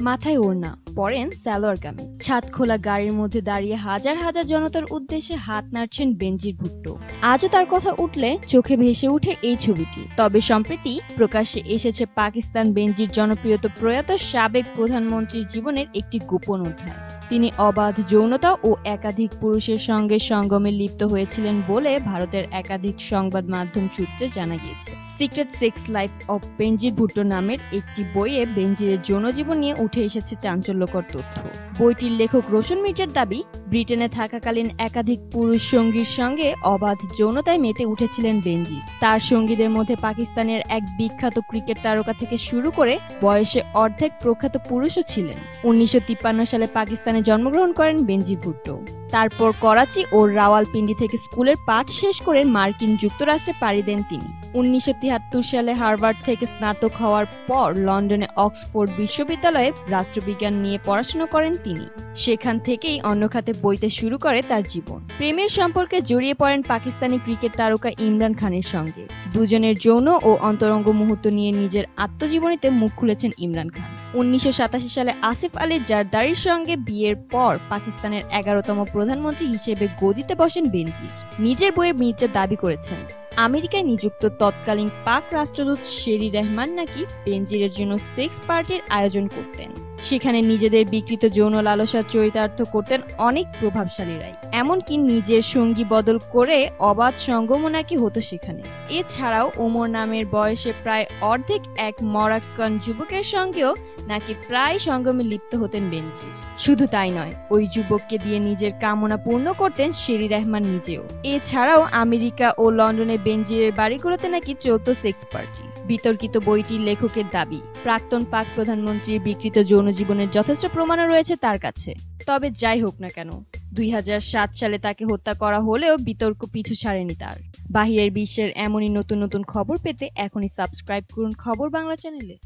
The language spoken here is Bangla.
মাথায় ওড়না, পরেন সালোয়ার কামিজ ছাদ খোলা গাড়ির মধ্যে দাঁড়িয়ে হাজার হাজার জনতার উদ্দেশ্যে হাত নাড়ছেন বেঞ্জির ভুট্টো। আজও তার কথা উঠলে চোখে ভেসে উঠে এই ছবিটি। তবে সম্প্রতি প্রকাশ্যে এসেছে পাকিস্তান বেঞ্জির জনপ্রিয়ত প্রয়াত সাবেক প্রধানমন্ত্রীর জীবনের একটি গোপন অধ্যায়। তিনি অবাধ যৌনতা ও একাধিক পুরুষের সঙ্গে সঙ্গমে লিপ্ত হয়েছিলেন বলে ভারতের একাধিক সংবাদ মাধ্যম সূত্রে জানা গিয়েছে। Secret sex life of Benazir Bhutto নামের একটি বইয়ে বেঞ্জিরের যৌনজীবন নিয়ে উঠে এসেছে চাঞ্চল্যকর তথ্য। বইটির লেখক রোশন মির্জার দাবি ব্রিটেনে থাকাকালীন একাধিক পুরুষ সঙ্গীর সঙ্গে অবাধ যৌনতায় মেতে উঠেছিলেন বেনজির। তার সঙ্গীদের মধ্যে পাকিস্তানের এক বিখ্যাত ক্রিকেট তারকা থেকে শুরু করে বয়সে অর্ধেক প্রখ্যাত পুরুষও ছিলেন। উনিশশো তিপ্পান্ন সালে পাকিস্তানে জন্মগ্রহণ করেন বেনজির ভুট্টো। তারপর করাচি ও রাওয়ালপিন্ডি থেকে স্কুলের পাঠ শেষ করে মার্কিন যুক্তরাষ্ট্রে পাড়ি দেন তিনি। উনিশশো তিয়াত্তর সালে হার্ভার্ড থেকে স্নাতক হওয়ার পর লন্ডনে অক্সফোর্ড বিশ্ববিদ্যালয়ে রাষ্ট্রবিজ্ঞান নিয়ে পড়াশোনা করেন তিনি। সেখান থেকেই অন্য খাতে বইতে শুরু করে তার জীবন। প্রেমের সম্পর্কে জড়িয়ে পড়েন পাকিস্তানি ক্রিকেট তারকা ইমরান খানের সঙ্গে। দুজনের যৌন ও অন্তরঙ্গ মুহূর্ত নিয়ে নিজের আত্মজীবনীতে মুখ খুলেছেন ইমরান খান। উনিশশো সাতাশি সালে আসিফ আলী জারদারির সঙ্গে বিয়ের পর পাকিস্তানের এগারোতম প্রধানমন্ত্রী হিসেবে গদিতে বসেন বেনজির। নিজের বইয়ে মির্জা দাবি করেছেন, আমেরিকায় নিযুক্ত তৎকালীন পাক রাষ্ট্রদূত শেরি রহমান নাকি বেনজিরের জন্য সেক্স পার্টির আয়োজন করতেন। সেখানে নিজেদের বিকৃত যৌন লালসার চরিতার্থ করতেন অনেক প্রভাবশালীরাই। এমনকি নিজের সঙ্গী বদল করে অবাধ সঙ্গমও নাকি হতো সেখানে। এছাড়াও ওমর নামের বয়সে প্রায় অর্ধেক এক মরাক্কান যুবকের সঙ্গেও নাকি প্রায় সঙ্গমে লিপ্ত হতেন বেনজির। শুধু তাই নয়, ওই যুবককে দিয়ে নিজের কামনা পূর্ণ করতেন শেরি রহমান নিজেও। এছাড়াও আমেরিকা ও লন্ডনে বেনজিরের বাড়িগুলোতে নাকি চলত সেক্স পার্টি। বিতর্কিত বইটির লেখকের দাবি, প্রাক্তন পাক প্রধানমন্ত্রীর বিকৃত যৌন জীবনের যথেষ্ট প্রমাণও রয়েছে তার কাছে। তবে যাই হোক না কেন, দুই হাজার সাত সালে তাকে হত্যা করা হলেও বিতর্ক পিছু ছাড়েনি তার। বাহিরের বিশ্বের এমনই নতুন নতুন খবর পেতে এখনই সাবস্ক্রাইব করুন খবর বাংলা চ্যানেলে।